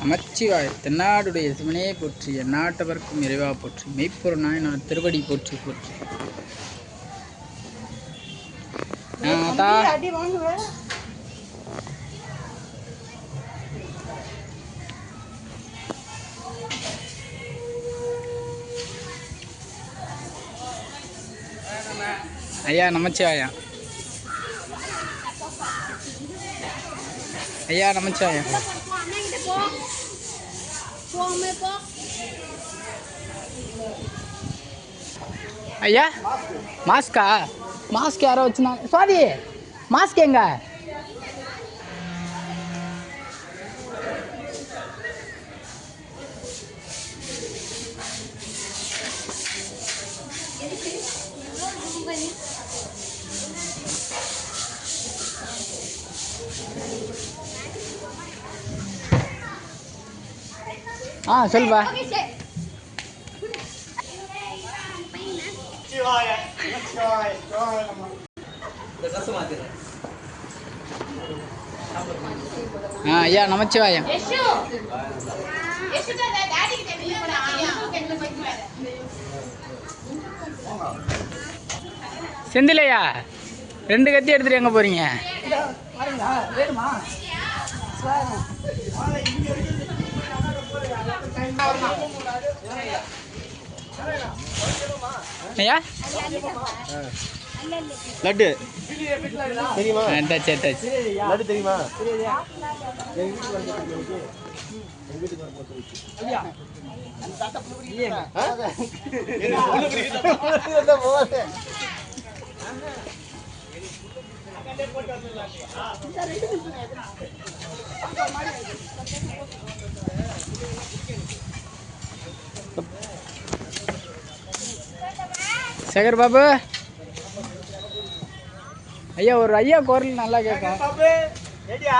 நமச்சிவாய் தென்னாடுடைய சிவனே போற்றி எந்நாட்டவர்க்கும் இறைவா போற்றி மெய்ப்பொருள் நாயனார் திருவடி போற்றி போற்றி. ஆ, தா அடி வாங்குவேன் ஐயா நமச்சிவாயா ஐயா நமச்சிவாயா ஐயா மாஸ்கா மாஸ்க் யாரோ வச்சுனா சுவாதி மாஸ்க் எங்க ஆ சொல்லுப்பா ஆ ஐயா நமச்சிவாயம். செந்திலையா ரெண்டு கத்தி எடுத்துட்டு எங்க போறீங்க? வேணுமா? ஐயா லட்டு தெரியுமா எட்டாச்சு எட்டாச்சு லட்டு தெரியுமா சேகர் பாபு. ஐயா ஒரு ஐயா குரல் நல்லா கேட்கும் ரெடியா?